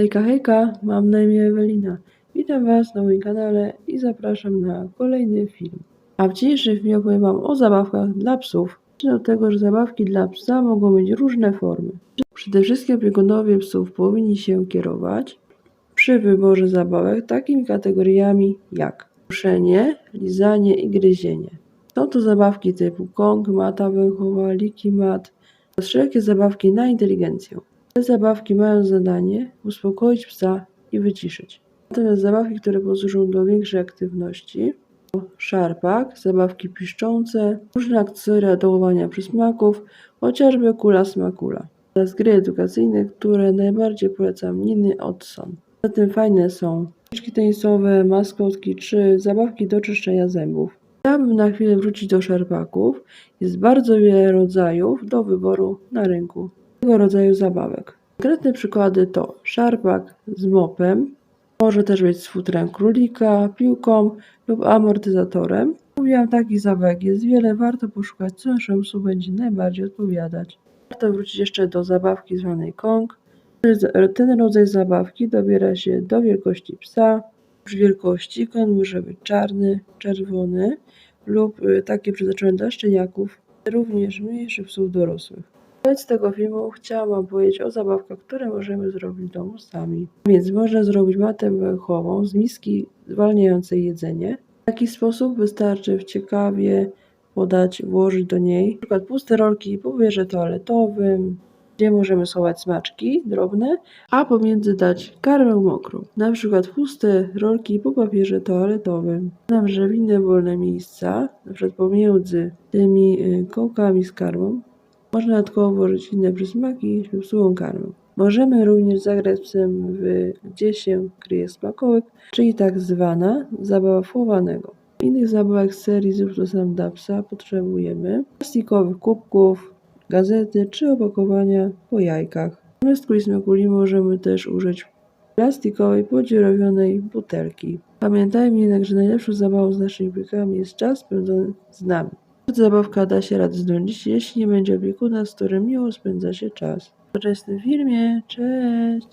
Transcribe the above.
Hejka, hejka, mam na imię Ewelina. Witam Was na moim kanale i zapraszam na kolejny film. A w dzisiejszym filmie opowiem Wam o zabawkach dla psów. Zacznę od tego, że zabawki dla psa mogą mieć różne formy. Przede wszystkim opiekunowie psów powinni się kierować przy wyborze zabawek takimi kategoriami jak ruszenie, lizanie i gryzienie. Są to zabawki typu kong, mata węchowa, liki mat oraz wszelkie zabawki na inteligencję. Te zabawki mają zadanie uspokoić psa i wyciszyć. Natomiast zabawki, które posłużą do większej aktywności, to szarpak, zabawki piszczące, różne akcesoria do łowania przysmaków, chociażby kula smakula. Oraz gry edukacyjne, które najbardziej polecam Niny Odson. Zatem fajne są piłeczki tenisowe, maskotki czy zabawki do czyszczenia zębów. Chciałabym na chwilę wrócić do szarpaków. Jest bardzo wiele rodzajów do wyboru na rynku tego rodzaju zabawek. Konkretne przykłady to szarpak z mopem, może też być z futrem królika, piłką lub amortyzatorem. Mówiłam, takich zabawek jest wiele, warto poszukać, co naszemu psu będzie najbardziej odpowiadać. Warto wrócić jeszcze do zabawki zwanej Kong. Ten rodzaj zabawki dobiera się do wielkości psa. Przy wielkości kon może być czarny, czerwony lub y, takie przeznaczone dla szczeniaków, również mniejszych psów dorosłych. Wobec tego filmu chciałam powiedzieć o zabawkach, które możemy zrobić w domu sami. Więc można zrobić matę węchową z miski zwalniającej jedzenie. W taki sposób wystarczy w ciekawie podać, włożyć do niej przykład puste rolki po papierze toaletowym, gdzie możemy schować smaczki drobne, a pomiędzy dać karmę mokrą. Na przykład puste rolki po papierze toaletowym. Znam, że w inne wolne miejsca, na przykład pomiędzy tymi y, kołkami z karmą, można dodatkowo włożyć inne przysmaki lub suchą karmę. Możemy również zagrać psem w gdzie się kryje smakołek, czyli tak zwana zabawa wchowanego. Innych zabawek z serii Zrób to sam dla psa potrzebujemy plastikowych kubków, gazety czy opakowania po jajkach. Zamiast kuli smakuli możemy też użyć plastikowej podziurawionej butelki. Pamiętajmy jednak, że najlepszą zabawą z naszymi piłkami jest czas spędzony z nami. Zabawka da się rady znudzić, jeśli nie będzie opiekuna, z którym miło spędza się czas. W filmie. Cześć!